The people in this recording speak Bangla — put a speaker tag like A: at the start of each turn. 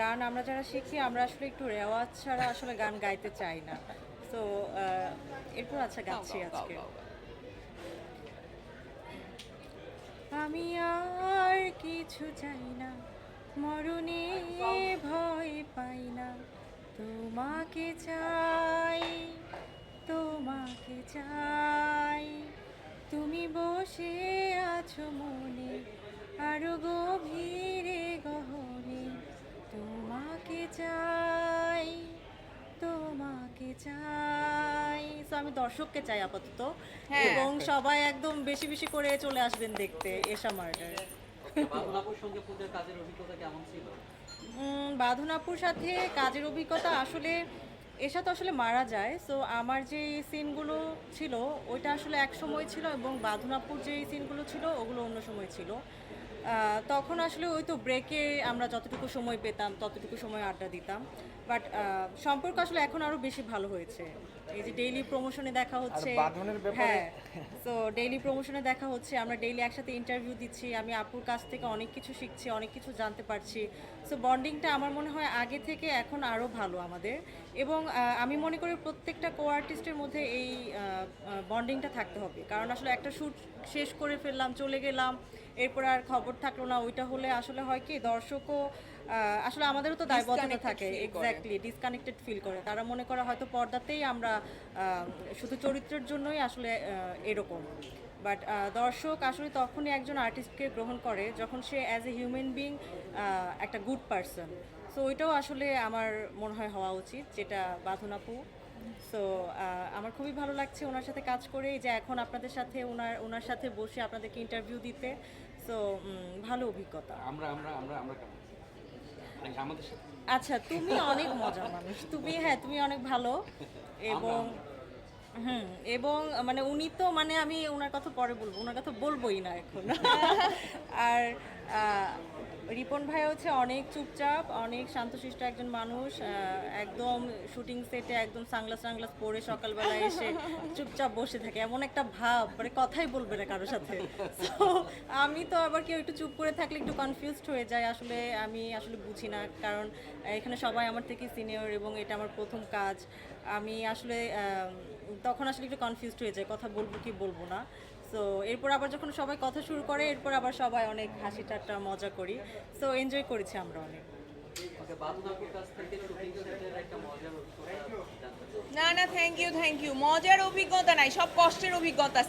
A: গান আমরা যারা শিখি আমরা আসলে একটু রেওয়াজ ছাড়া আসলে গান গাইতে চাই না। তো এরপর আচ্ছা গাচ্ছি আজকে। আমি আর কিছু চাই না মরণে ভয় পাই না। তোমাকে চাই তোমাকে চাই। তুমি বসে আছো মনে আরও গভীরে তোমাকে চাই তোমাকে চাই। তো আমি দর্শককে চাই আপাতত।
B: হ্যাঁ।
A: এবং সবাই একদম বেশি বেশি করে চলে আসবেন দেখতে এসা মার্ডার।
C: বাবুলাপুর সঙ্গে কাজের অভিজ্ঞতা কেমন ছিল?
A: বাঁধনাপুর সাথে কাজের অভিজ্ঞতা আসলে এসা তো আসলে মারা যায়। সো আমার যে সিনগুলো ছিল ওইটা আসলে এক সময় ছিল এবং বাঁধনাপুর যে সিনগুলো ছিল ওগুলো অন্য সময় ছিল। তখন আসলে ওই তো ব্রেকে আমরা যতটুকু সময় পেতাম ততটুকু সময় আড্ডা দিতাম। বাট সম্পর্ক আসলে এখন আরও বেশি ভালো হয়েছে। এই যে ডেইলি প্রমোশনে দেখা হচ্ছে হ্যাঁ তো ডেইলি প্রমোশনে দেখা হচ্ছে আমরা ডেইলি একসাথে ইন্টারভিউ দিচ্ছি আমি আপুর কাছ থেকে অনেক কিছু শিখছি অনেক কিছু জানতে পারছি। সো বন্ডিংটা আমার মনে হয় আগে থেকে এখন আরও ভালো আমাদের। এবং আমি মনে করি প্রত্যেকটা কো আর্টিস্টের মধ্যে এই বন্ডিংটা থাকতে হবে। কারণ আসলে একটা শ্যুট শেষ করে ফেললাম চলে গেলাম এরপর আর খবর থাকল না ওইটা হলে আসলে হয় কি দর্শকও আসলে আমাদেরও তো দায়বদ্ধতা থাকে। এক্স্যাক্টলি ডিসকানেক্টেড ফিল করে। তারা মনে করে হয়তো পর্দাতেই আমরা শুধু চরিত্রের জন্যই আসলে এরকম। বাট দর্শক আসলে তখনই একজন আর্টিস্টকে গ্রহণ করে যখন সে অ্যাজ এ হিউম্যান বিং একটা গুড পারসন সো ওইটাও আসলে আমার মনে হয় হওয়া উচিত যেটা বাঁধনাপু সো আমার খুবই ভালো লাগছে ওনার সাথে কাজ করে যে এখন আপনাদের সাথে ওনার ওনার সাথে বসে আপনাদেরকে ইন্টারভিউ দিতে। সো ভালো অভিজ্ঞতা।
D: আমরা আমরা আমরা আমরা মানে আমাদের সাথে।
A: আচ্ছা তুমি অনেক মজার মানুষ। তুমি হ্যাঁ তুমি অনেক ভালো। এবং হুম এবং মানে উনি তো মানে আমি ওনার কথা পরে বলব ওনার কথা বলবোই না এখন। আর রিপন ভাই হচ্ছে অনেক চুপচাপ অনেক শান্তশিষ্ট একজন মানুষ একদম শুটিং সেটে একদম সাংলাস সাংলাস পরে সকালবেলা এসে চুপচাপ বসে থাকে এমন একটা ভাব মানে কথাই বলবে না কারোর সাথে। তো আমি তো আবার কেউ একটু চুপ করে থাকলে একটু কনফিউজড হয়ে যায় আসলে আমি আসলে বুঝি না কারণ এখানে সবাই আমার থেকে সিনিয়র এবং এটা আমার প্রথম কাজ। আমি আসলে তখন আসলে একটু কনফিউজড হয়ে যায় কথা বলব কি বলব না। সো এরপর আবার যখন সবাই কথা শুরু করে এরপর আবার সবাই অনেক হাসি ঠাট্টা মজা করি। সো এনজয় করেছি আমরা অনেক।
B: না না থ্যাংক ইউ থ্যাংক ইউ মজার অভিজ্ঞতা নাই সব কষ্টের অভিজ্ঞতা।